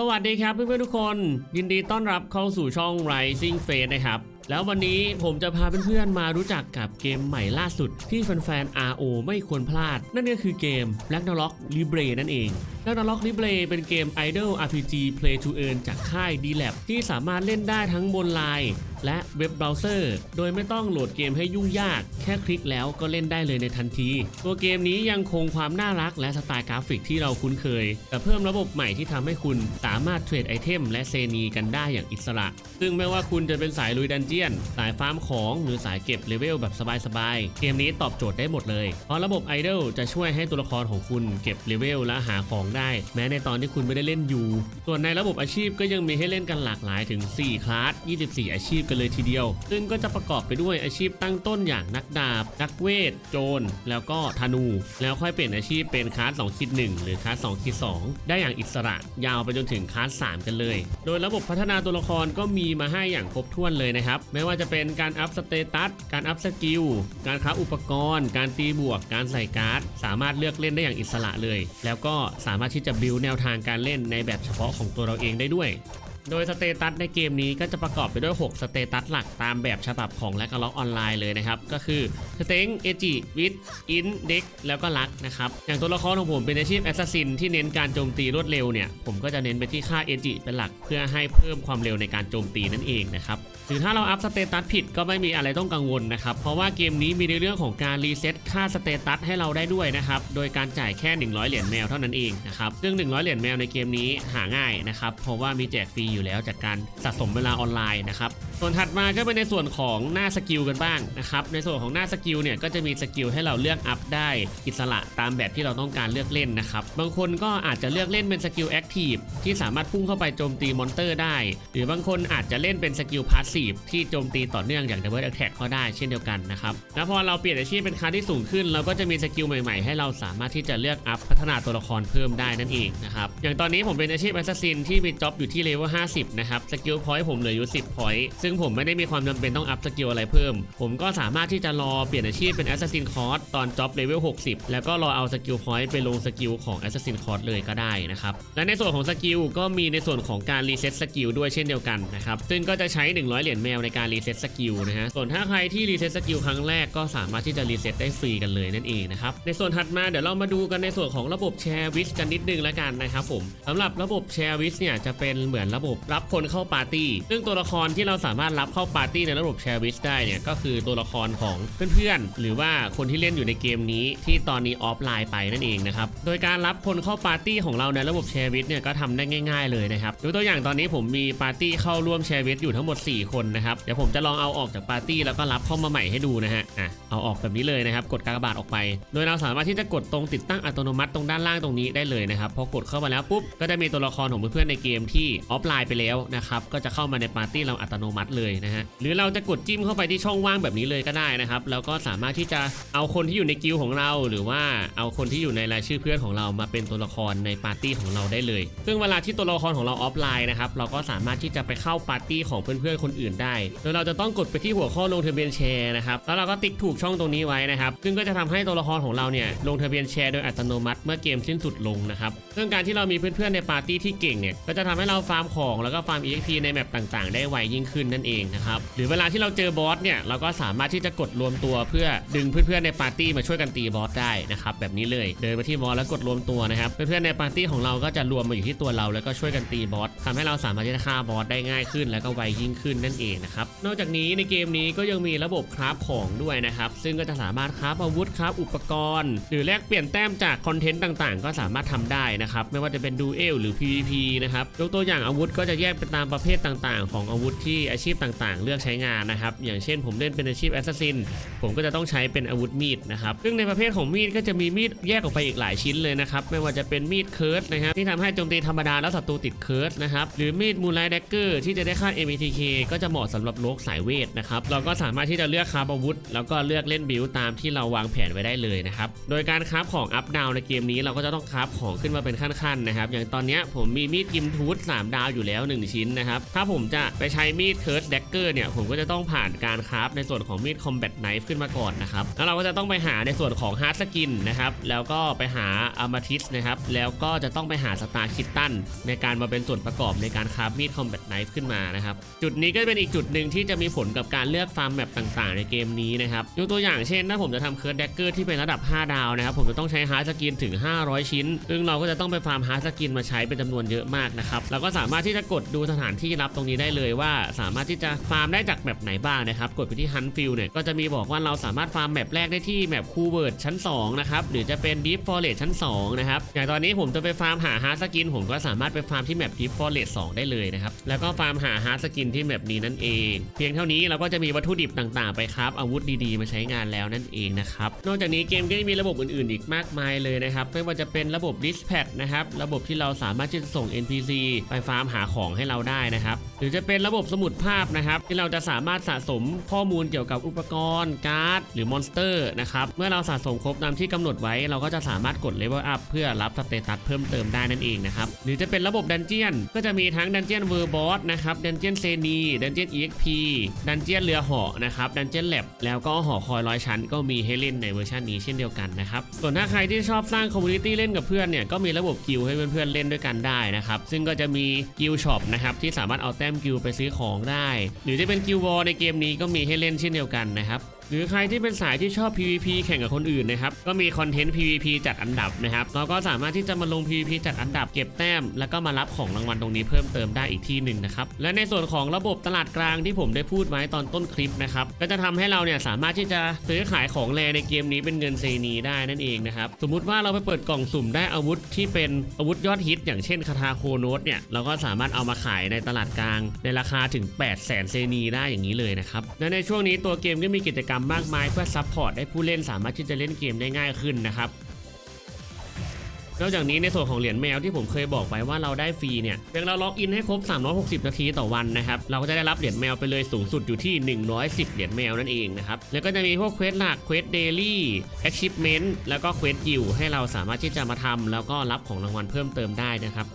สวัสดีครับเพื่อนๆทุกคน ยินดีต้อนรับเข้าสู่ช่อง Rising Face นะครับแล้ววันนี้ผมจะพาเพื่อนๆมารู้จักกับเกมใหม่ล่าสุด ที่แฟนๆ RO ไม่ควรพลาด นั่นก็คือเกม Ragnarok Libre นั่นเอง Ragnarok Libre เป็นเกม Idol RPG Play to Earn จากค่าย D-Lab ที่สามารถเล่นได้ทั้งบนไลน์ และเว็บเบราว์เซอร์ โดยไม่ต้องโหลดเกมให้ยุ่งยาก แค่คลิกแล้วก็เล่นได้เลยในทันที ตัวเกมนี้ยังคงความน่ารักและสไตล์กราฟิกที่เราคุ้นเคย แต่เพิ่มระบบใหม่ที่ทำให้คุณสามารถเทรดไอเทมและเซนีกันได้อย่างอิสระ ซึ่งไม่ว่าคุณจะเป็นสายลุยดันเจียน สายฟาร์มของหรือสายเก็บเลเวลแบบสบายๆ เกมนี้ตอบโจทย์ได้หมดเลย เพราะระบบไอดอลจะช่วยให้ตัวละครของคุณเก็บเลเวลและหาของได้ แม้ในตอนที่คุณไม่ได้เล่นอยู่ ส่วนในระบบอาชีพก็ยังมีให้เล่นกันหลากหลายถึง 4 คลาส 24 อาชีพกันเลยทีเดียว ซึ่งก็จะประกอบไปด้วยอาชีพตั้งต้นอย่างนักดาบ นักเวท โจร แล้วก็ธนู แล้วค่อยเปลี่ยนอาชีพเป็นคลาส2คิด1หรือคลาส2คิด2ได้อย่างอิสระ ยาวไปจนถึงคลาส3กันเลย โดยระบบพัฒนาตัวละครก็มีมาให้อย่างครบถ้วนเลยนะครับ ไม่ว่าจะเป็นการอัพสเตตัส การอัพสกิล การค้าอุปกรณ์ การตีบวก การใส่การ์ด สามารถเลือกเล่นได้อย่างอิสระเลย แล้วก็สามารถที่จะบิวแนวทางการเล่นในแบบเฉพาะของตัวเราเองได้ด้วย โดยสเตตัสในเกมนี้ก็จะประกอบไปด้วย 6 สเตตัสหลักตามแบบฉบับของแลกล็อกออนไลน์เลยนะครับ ก็คือสเต็งเอจิวิทอินเด็กแล้วก็ลักนะครับ อย่างตัวละครของผมเป็นอาชีพแอสซัสซินที่เน้นการโจมตีรวดเร็วเนี่ย ผมก็จะเน้นไปที่ค่าเอจิเป็นหลัก เพื่อให้เพิ่มความเร็วในการโจมตีนั่นเองนะครับ หรือถ้าเราอัพสเตตัสผิดก็ไม่มีอะไรต้องกังวลนะครับ เพราะว่าเกมนี้มีในเรื่องของการรีเซ็ตค่าสเตตัสให้เราได้ด้วยนะครับ โดยการจ่ายแค่ 100 เหรียญแมวเท่านั้นเองนะครับซึ่ง 100 เหรียญแมวในเกมนี้หาง่ายนะครับ เพราะว่ามีแจกฟรีอยู่แล้วจากการสะสมเวลาออนไลน์นะครับ ส่วนถัดมาก็เป็นในส่วนของหน้าสกิลกันบ้างนะครับ ในส่วนของหน้าสกิลเนี่ยก็จะมีสกิลให้เราเลือกอัพได้อิสระตามแบบที่เราต้องการเลือกเล่นนะครับ บางคนก็อาจจะเลือกเล่นเป็นสกิลแอคทีฟที่สามารถพุ่งเข้าไปโจมตีมอนเตอร์ได้ หรือบางคนอาจจะเล่นเป็นสกิลพาสซีฟที่โจมตีต่อเนื่องอย่าง Double Attack ก็ได้เช่นเดียวกันนะครับ แล้วพอเราเปลี่ยนอาชีพเป็นคาที่สูงขึ้น เราก็จะมีสกิลใหม่ๆ ให้เราสามารถที่จะเลือกอัพพัฒนาตัวละครเพิ่มได้นั่นเองนะครับอย่างตอนนี้ผมเป็นอาชีพแอสซัสซินที่มีจ็อบอยู่ที่เลเวล50 นะครับสกิลพอยต์ผมเหลืออยู่10พอยต์ซึ่งผมไม่ได้มีความจำเป็นต้องอัพสกิลอะไรเพิ่ม ผมก็สามารถที่จะรอเปลี่ยนอาชีพเป็นแอสซัสซินคอร์สตอนจ็อบเลเวล60 แล้วก็รอเอาสกิลพอยต์ไปลงสกิลของแอสซัสซินคอร์สเลยก็ได้นะครับและในส่วนของสกิลก็มีในส่วนของการรีเซ็ตสกิลด้วยเช่นเดียวกันนะครับซึ่งก็จะใช้ 100เหรียญแมวในการรีเซ็ตสกิลนะฮะ ส่วนถ้าใครที่รีเซ็ตสกิลครั้งแรกก็สามารถที่จะรีเซ็ตได้ฟรีกันเลยนั่นเองนะครับ ในส่วนถัดมาเดี๋ยวเรามาดูกันในส่วนของระบบแชร์วิสกันนิดนึงแล้วกันนะครับผมสำหรับระบบแชร์วิสเนี่ยจะเป็นเหมือนระบบรับคนเข้าปาร์ตี้ ซึ่งตัวละครที่เราสามารถรับเข้าปาร์ตี้ในระบบแชร์วิสได้เนี่ยก็คือตัวละครของเพื่อนๆหรือว่าคนที่เล่นอยู่ในเกมนี้ที่ตอนนี้ออฟไลน์ไปนั่นเองนะครับโดยการรับคนเข้าปาร์ตี้ของเราในระบบแชร์วิสเนี่ยก็ทำได้ง่าย ๆเลยนะครับยกตัวอย่างตอนนี้ผมมีปาร์ตี้เข้าร่วมแชร์วิสอยู่ทั้งหมด 4 คนนะครับ เดี๋ยวผมจะลองเอาออกจากปาร์ตี้แล้วก็รับเข้ามาใหม่ให้ดูนะฮะ อะ เอาออกแบบนี้เลยนะครับ กดกากบาทออกไป โดยเราสามารถที่จะกดตรงติดตั้งอัตโนมัติตรงด้านล่างตรงนี้ได้เลยนะครับ พอกดเข้ามาแล้วปุ๊บ ก็จะมีตัวละครของเพื่อนๆในเกมที่ออฟไลน์ไปแล้วนะครับ ก็จะเข้ามาในปาร์ตี้เราอัตโนมัติเลยนะฮะ หรือเราจะกดจิ้มเข้าไปที่ช่องว่างแบบนี้เลยก็ได้นะครับ แล้วก็สามารถที่จะเอาคนที่อยู่ในกิลของเรา หรือว่าเอาคนที่อยู่ในรายชื่อเพื่อนของเรามาเป็นตัวละครในปาร์ตี้ของเราได้เลย ซึ่งเวลาที่ตัวละครของเราออฟไลน์นะครับ เราก็สามารถที่จะไปเข้าปาร์ตี้ของเพื่อนๆคนอื่นได้ โดยเราจะต้องกดไปที่หัวข้อลงทะเบียนแชร์นะครับแล้วเราก็ติ๊กถูกช่องตรงนี้ไว้นะครับซึ่งก็จะทำให้ตัวละครของเราเนี่ยลงทะเบียนแชร์โดยอัตโนมัติเมื่อเกมสิ้นสุดลงนะครับซึ่งการที่เรามีเพื่อนๆในปาร์ตี้ที่เก่งเนี่ยก็จะทำให้เราฟาร์มของแล้วก็ฟาร์ม EXP ในแมปต่างๆ ได้ไวยิ่งขึ้นนั่นเองนะครับหรือเวลาที่เราเจอบอสเนี่ยเราก็สามารถที่จะกดรวมตัวเพื่อดึงเพื่อนๆในปาร์ตี้มาช่วยกันตีบอสได้นะครับแบบนี้เลยเดินไปที่บอสแล้วกดรวมตัวนะครับเพื่อนๆในปาร์ตี้ของเราก็จะรวมมาอยู่ที่ตัวเรา แล้วก็ช่วยกันตีบอสทำให้เราสามารถที่จะฆ่าบอสได้ง่ายขึ้น แล้วก็ไวยิ่งขึ้นนันเองนะครับ นอกจากนี้ในเกมนี้ก็ยังมีระบบคราฟของด้วยนะครับ ซึ่งก็จะสามารถคราฟอาวุธคราฟอุปกรณ์ หรือแลกเปลี่ยนแต้มจากคอนเทนต์ต่างๆ ก็สามารถทำได้นะครับ ไม่ว่าจะเป็นดูเอลหรือ PVP นะครับ ยกตัวอย่างอาวุธก็จะแยกเป็นตามประเภทต่างๆ ของอาวุธที่อาชีพต่างๆ เลือกใช้งานนะครับ อย่างเช่น ผมเล่นเป็นอาชีพแอสซัสซิน ผมก็จะต้องใช้เป็นอาวุธมีดนะครับ ซึ่งในประเภทของมีดก็จะมีมีดแยกออกไปอีกหลายชิ้นเลยนะครับ ไม่ว่าจะเป็นมีดเคิร์สนะครับที่ทำให้โจมตีธรรมดาแล้วศัตรูติดเคิร์สนะครับ หรือมีดมูลไลท์แดกเกอร์ที่จะได้ค่า MTK ก็จะเหมาะสำหรับโลกสายเวทนะครับเราก็สามารถที่จะเลือกคราฟอาวุธ แล้วก็เลือกเล่นบิลตามที่เราวางแผนไว้ได้เลยนะครับโดยการคาฟของอัพดาวในเกมนี้เราก็จะต้องคาฟของขึ้นมาเป็นขั้นๆนะครับอย่างตอนนี้ผมมีมีดกิมทูธ3ดาวอยู่แล้ว 1 ชิ้นนะครับถ้าผมจะไปใช้มีดเคิร์สแดกเกอร์เนี่ยผมก็จะต้องผ่านการคาฟในส่วนของมีดคอมแบทไนฟ์ขึ้นมาก่อนนะครับแล้วเราก็จะต้องไปหาในส่วนของฮาร์ดสกินนะครับแล้วก็ไปหาอามาทิสนะครับแล้วก็จะต้องไปหาสตาร์คิตตันในการมาเป็นส่วนประกอบในการคาฟมีดคอมแบทไนฟ์ขึ้นมานะครับจุดนี้ก็เป็นอีกจุดหนึ่งที่จะมีผลกับการเลือกฟาร์มแมปต่างๆ ในเกมนี้นะครับยกตัวอย่างเช่นถ้าผมจะทำเคิร์ดแดกเกอร์ที่เป็นระดับ 5 ดาวนะครับผมจะต้องใช้ฮาร์ดสกินถึง 500 ชิ้น ซึ่งเราก็จะต้องไปฟาร์มฮาร์ดสกินมาใช้เป็นจำนวนเยอะมากนะครับเราก็สามารถที่จะกดดูสถานที่รับตรงนี้ได้เลยว่า สามารถที่จะฟาร์มได้จากแมปไหนบ้างนะครับกดไปที่ฮันฟิลเนี่ยก็จะมีบอกว่าเราสามารถฟาร์มแมปแรกได้ที่แมปคูเวิร์ดชั้น2นะครับหรือจะเป็นดีฟฟอร์เรสชั้น2นะครับอย่างตอนนี้ผมจะไปฟาร์มหาฮาร์ดสกินผมก็สามารถไปฟาร์มที่แมปดีฟฟอร์เรส2ได้เลยนะครับแล้วก็ฟาร์มหาฮาร์ดสกินที่แมปนี้นั่นเอง เพียงเท่านี้เราก็จะมีวัตถุดิบต่างๆ ไปครับอาวุธดีๆ มาใช้งานแล้วนั่นเองนะครับนอกจากนี้เกมก็ยังมีระบบอื่นๆ อีกมากมายเลยนะครับไม่ว่าจะเป็นระบบ Dispatch นะครับระบบที่เราสามารถที่จะส่ง NPC ไปฟาร์มหาของให้เราได้นะครับหรือจะเป็นระบบสมุดภาพนะครับ ที่เราจะสามารถสะสมข้อมูลเกี่ยวกับอุปกรณ์การ์ด หรือมอนสเตอร์นะครับ เมื่อเราสะสมครบตามที่กำหนดไว้ เราก็จะสามารถกดเลเวลอัพเพื่อรับสเตตัสเพิ่มเติมได้นั่นเองนะครับ หรือจะเป็นระบบดันเจียน ก็จะมีทั้งดันเจียนเวอร์บอสนะครับ ดันเจียนเซนีดันเจียน EXP ดันเจียนเรือหาะนะครับ ดันเจียนแลบแล้วก็หอคอยร้อยชั้น ก็มีให้เล่นในเวอร์ชันนี้เช่นเดียวกันนะครับ ส่วนถ้าใครที่ชอบสร้างคอมมูนิตี้เล่นกับเพื่อนเนี่ย ก็มีระบบกิลให้เพื่อนๆเล่นด้วยกันได้นะครับ ซึ่งก็จะมีกิลช็อปนะครับที่สามารถเอาแต้มกิลไปซื้อของได้ หรือจะเป็นกิลวอลในเกมนี้ก็มีให้เล่นเช่นเดียวกันนะครับ หรือใครที่เป็นสายที่ชอบ PVP แข่งกับคนอื่นนะครับ ก็มีคอนเทนต์ PVP จัดอันดับนะครับ เราก็สามารถที่จะมาลง PVP จัดอันดับเก็บแต้ม แล้วก็มารับของรางวัลตรงนี้เพิ่มเติมได้อีกที่หนึ่งนะครับ และในส่วนของระบบตลาดกลางที่ผมได้พูดไว้ตอนต้นคลิปนะครับ ก็จะทำให้เราเนี่ยสามารถที่จะซื้อขายของแรในเกมนี้เป็นเงินเซนีได้นั่นเองนะครับ สมมุติว่าเราไปเปิดกล่องสุ่มได้อาวุธที่เป็นอาวุธยอดฮิต อย่างเช่นคาทาโคโนสเนี่ย เราก็สามารถเอามาขายในตลาดกลาง ในราคาถึง 8 0 0แสนเซนีได้อย่างนี้เลยนะครับ และในช่วงนี้ตัวเกมก็มีกิจกรรมมากมายเพื่อซัพพอร์ตให้ผู้เล่นสามารถที่จะเล่นเกมได้ง่ายขึ้นนะครับนอกจากนี้ในส่วนของเหรียญแมวที่ผมเคยบอกไปว่าเราได้ฟรีเนี่ยเพียงเราล็อกอินให้ครบ 360 นาทีต่อวันนะครับเราก็จะได้รับเหรียญแมวไปเลยสูงสุดอยู่ที่ 110 เหรียญแมวนั่นเองนะครับแล้วก็จะมีพวกเควสหลักเควสเดลี่แอคชิพเมนต์แล้วก็เควสกิลให้เราสามารถที่จะมาทำแล้วก็รับของรางวัลเพิ่มเติมได้นะครับ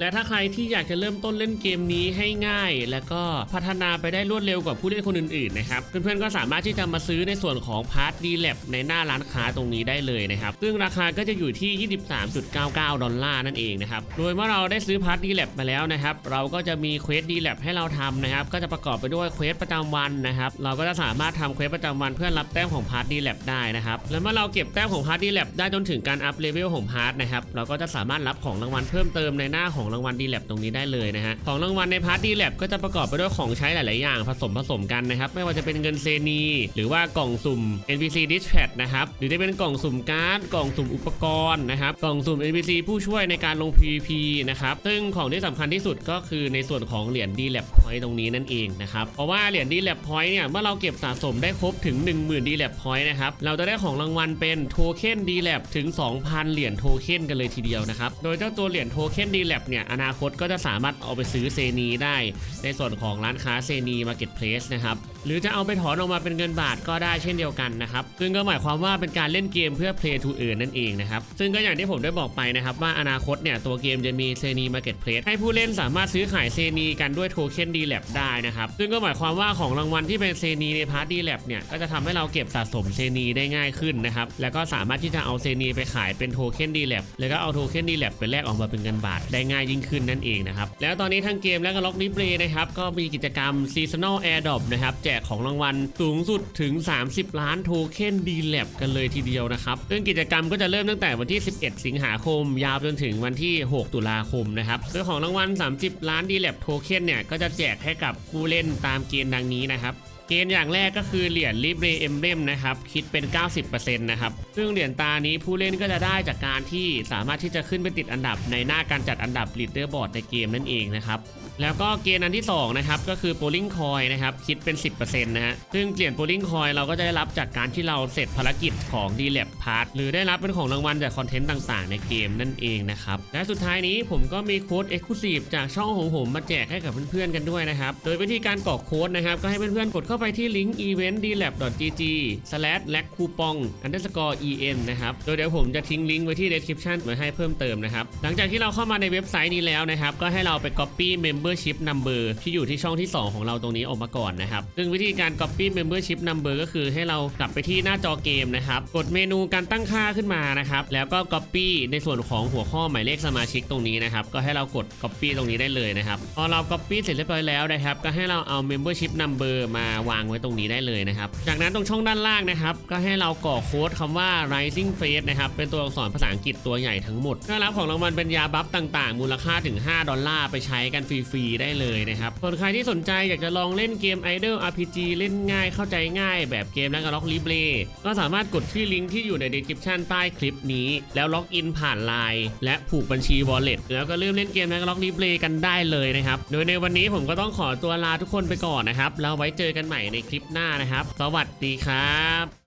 และถ้าใครที่อยากจะเริ่มต้นเล่นเกมนี้ให้ง่าย แล้วก็พัฒนาไปได้รวดเร็วกว่าผู้เล่นคนอื่นๆนะครับ เพื่อนๆก็สามารถที่จะมาซื้อในส่วนของพาร์ทดีแลบในหน้าร้านค้าตรงนี้ได้เลยนะครับ ซึ่งราคาก็จะอยู่ที่ 23.99 ดอลลาร์นั่นเองนะครับ โดยเมื่อเราได้ซื้อพาร์ทดีแลบมาแล้วนะครับ เราก็จะมีเควสดีแลบให้เราทำนะครับ ก็จะประกอบไปด้วยเควสประจำวันนะครับ เราก็จะสามารถทำเควสประจำวันเพื่อรับแต้มของพาร์ทดีแลบได้นะครับ แล้วเมื่อเราเก็บแต้มของพาร์ทดีแลบได้จนถึงการอัพเลเวลของพาร์ทนะครับ เราก็จะสามารถรับของรางวัลเพิ่มเติมในหน้าของของรางวัลดีแลบตรงนี้ได้เลยนะฮะของรางวัลในพาร์ทดีแลบก็จะประกอบไปด้วยของใช้หลาย ๆ อย่างผสมผสมกันนะครับไม่ว่าจะเป็นเงินเซนี หรือว่ากล่องสุ่ม NPC Dispatch นะครับหรือจะเป็นกล่องสุ่มการ์ดกล่องสุ่มอุปกรณ์นะครับกล่องสุ่ม NPC ผู้ช่วยในการลง PVP นะครับซึ่งของที่สำคัญที่สุดก็คือในส่วนของเหรียญ d l a b Point ตรงนี้นั่นเองนะครับเพราะว่าเหรียญ d l a b Point เนี่ยเมื่อเราเก็บสะสมได้ครบถึง 10,000 d l a b Point นะครับเราจะได้ของรางวัลเป็นโทเค็น d l a b ถึง 2,000 เหรียญโทเค็นกันเลยทีเดียวนะครับโดยเจ้าตัวเหรียญโทเค็น d l a b เนี่ยอนาคตก็จะสามารถเอาไปซื้อเซนีได้ ในส่วนของร้านค้าเซนีมาร์เก็ตเพลสนะครับ หรือจะเอาไปถอนออกมาเป็นเงินบาทก็ได้เช่นเดียวกันนะครับซึ่งก็หมายความว่าเป็นการเล่นเกมเพื่อ play to earn นั่นเองนะครับซึ่งก็อย่างที่ผมได้บอกไปนะครับว่าอนาคตเนี่ยตัวเกมจะมีเซนีมาร์เก็ตเพลสให้ผู้เล่นสามารถซื้อขายเซนีกันด้วยโทเค็นดีแลบได้นะครับซึ่งก็หมายความว่าของรางวัลที่เป็นเซนีในพาร์ทดีแลบเนี่ยก็จะทำให้เราเก็บสะสมเซนีได้ง่ายขึ้นนะครับแล้วก็สามารถที่จะเอาเซนีไปขายเป็นโทเค็นดีแลบแล้วก็เอาโทเค็นดีแลบไปแลกออกมาเป็นเงินบาทได้ง่ายยิ่งขึ้นนั่นเองนะครับแล้วตอนนี้ทั้งเกมและก็ล็อกดิเพลย์นะครับก็มีกิจกรรม Seasonal Airdrop นะครับแจกของรางวัลสูงสุดถึง 30 ล้านโทเค็นดีแลบกันเลยทีเดียวนะครับซึ่งกิจกรรมก็จะเริ่มตั้งแต่วันที่ 11 สิงหาคม ยาวจนถึงวันที่ 6 ตุลาคมนะครับโดยของรางวัล 30 ล้านดีแลบโทเค็นเนี่ยก็จะแจกให้กับผู้เล่นตามเกณฑ์ดังนี้นะครับเกณฑ์อย่างแรกก็คือเหรียญ Libre Emblem นะครับคิดเป็น 90%นะครับซึ่งเหรียญตานี้ผู้เล่นก็จะได้จากการที่สามารถที่จะขึ้นไปติดอันดับในหน้าการจัดอันดับ Leaderboard ในเกมนั่นเองนะครับ แล้วก็เกณฑ์อันที่ 2 นะครับ ก็คือ polling coin นะครับ คิดเป็น 10%นะฮะซึ่งเหรียญ polling coin เราก็จะได้รับจากการที่เราเสร็จภารกิจของ d l a b Part หรือได้รับเป็นของรางวัลจากคอนเทนต์ต่างๆ ในเกมนั่นเองนะครับ และสุดท้ายนี้ผมก็มีโค้ด Exclusive จากช่องของผมมาแจกให้กับเพื่อนๆกันด้วยนะครับ โดยวิธีการกรอกโค้ดนะครับก็ให้เพื่อนๆกดเข้าไปที่ลิงก์ event d l a b gg slash l a c coupon underscore en นะครับโดยเดี๋ยวผมจะทิ้งลิงก์ไว้ที่ description ไว้ให้เพิ่มเติมนะครับหลังจากที่เราเข้ามาในเว็บไซต์นี้แล้วนะครับก็ให้เราไป copy membership number ที่อยู่ที่ช่องที่ 2 ของเราตรงนี้ออกมาก่อนนะครับ ซึ่งวิธีการ copy membership number ก็คือให้เรากลับไปที่หน้าจอเกมนะครับ กดเมนูการตั้งค่าขึ้นมานะครับ แล้วก็ copy ในส่วนของหัวข้อหมายเลขสมาชิกตรงนี้นะครับ ก็ให้เรากด copy ตรงนี้ได้เลยนะครับ พอเรา copy เสร็จเรียบร้อยแล้วนะครับ ก็ให้เราเอา membership number มาวางไว้ตรงนี้ได้เลยนะครับ จากนั้นตรงช่องด้านล่างนะครับ ก็ให้เรากรอกโค้ดคำว่า rising face นะครับ เป็นตัวอักษรภาษาอังกฤษตัวใหญ่ทั้งหมดได้รับของรางวัลเป็นยาบัฟต่าง ๆ มูลค่าถึง 5 ดอลลาร์ไปใช้กันฟรีๆได้เลยนะครับส่วนใครที่สนใจอยากจะลองเล่นเกม Idol RPG เล่นง่ายเข้าใจง่ายแบบเกมแล้วก็ล็อกลิเบรก็สามารถกดที่ลิงก์ที่อยู่ใน description ใต้คลิปนี้ แล้วล็อกอินผ่านไลน์และผูกบัญชี wallet แล้วก็เริ่มเล่นเกมแล้วก็ล็อกลิเบรกันได้เลยนะครับ โดยในวันนี้ผมก็ต้องขอตัวลาทุกคนไปก่อนนะครับแล้วไว้เจอกันใหม่ในคลิปหน้านะครับ สวัสดีครับ